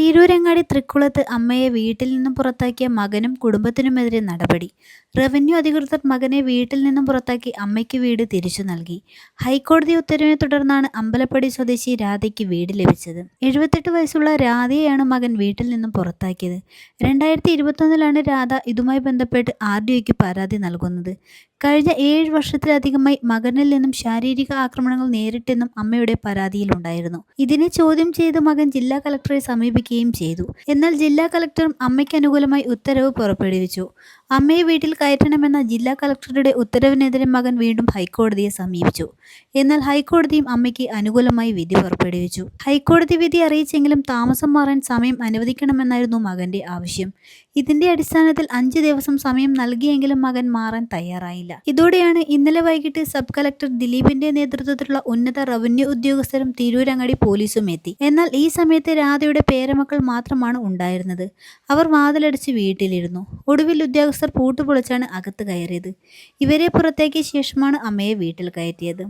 തിരൂരങ്ങാടി തൃക്കുളത്ത് അമ്മയെ വീട്ടിൽ നിന്നും പുറത്താക്കിയ മകനും കുടുംബത്തിനുമെതിരെ നടപടി. റവന്യൂ അധികൃതർ മകനെ വീട്ടിൽ നിന്നും പുറത്താക്കി അമ്മയ്ക്ക് വീട് തിരിച്ചു നൽകി. ഹൈക്കോടതി ഉത്തരവിനെ തുടർന്നാണ് അമ്പലപ്പടി സ്വദേശി രാധയ്ക്ക് വീട് ലഭിച്ചത്. എഴുപത്തെട്ട് വയസ്സുള്ള രാധയെയാണ് മകൻ വീട്ടിൽ നിന്നും പുറത്താക്കിയത്. രണ്ടായിരത്തി ഇരുപത്തൊന്നിലാണ് രാധ ഇതുമായി ബന്ധപ്പെട്ട് ആർ ഡി ഒക്ക് പരാതി നൽകുന്നത്. കഴിഞ്ഞ ഏഴ് വർഷത്തിലധികമായി മകനിൽ നിന്നും ശാരീരിക ആക്രമണങ്ങൾ നേരിട്ടെന്നും അമ്മയുടെ പരാതിയിലുണ്ടായിരുന്നു. ഇതിനെ ചോദ്യം ചെയ്ത് മകൻ ജില്ലാ കളക്ടറെ സമീപിക്കുകയും ചെയ്തു. എന്നാൽ ജില്ലാ കളക്ടറും അമ്മയ്ക്ക് അനുകൂലമായി ഉത്തരവ് പുറപ്പെടുവിച്ചു. അമ്മയെ വീട്ടിൽ കയറ്റണമെന്ന ജില്ലാ കളക്ടറുടെ ഉത്തരവിനെതിരെ മകൻ വീണ്ടും ഹൈക്കോടതിയെ സമീപിച്ചു. എന്നാൽ ഹൈക്കോടതിയും അമ്മയ്ക്ക് അനുകൂലമായി വിധി പുറപ്പെടുവിച്ചു. ഹൈക്കോടതി വിധി അറിയിച്ചെങ്കിലും താമസം മാറാൻ സമയം അനുവദിക്കണമെന്നായിരുന്നു മകന്റെ ആവശ്യം. ഇതിന്റെ അടിസ്ഥാനത്തിൽ അഞ്ച് ദിവസം സമയം നൽകിയെങ്കിലും മകൻ മാറാൻ തയ്യാറായില്ല. ഇതോടെയാണ് ഇന്നലെ വൈകിട്ട് സബ് കളക്ടർ ദിലീപിന്റെ നേതൃത്വത്തിലുള്ള ഉന്നത റവന്യൂ ഉദ്യോഗസ്ഥരും തിരൂരങ്ങാടി പോലീസും എത്തി. എന്നാൽ ഈ സമയത്ത് രാധയുടെ പേരമക്കൾ മാത്രമാണ് ഉണ്ടായിരുന്നത്. അവർ വാതിലടിച്ച് വീട്ടിലിരുന്നു. ഒടുവിൽ ഉദ്യോഗസ്ഥർ പൂട്ടുപൊളിച്ചാണ് അകത്ത് കയറിയത്. ഇവരെ പുറത്തേക്കിയ ശേഷമാണ് അമ്മയെ വീട്ടിൽ കയറ്റിയത്.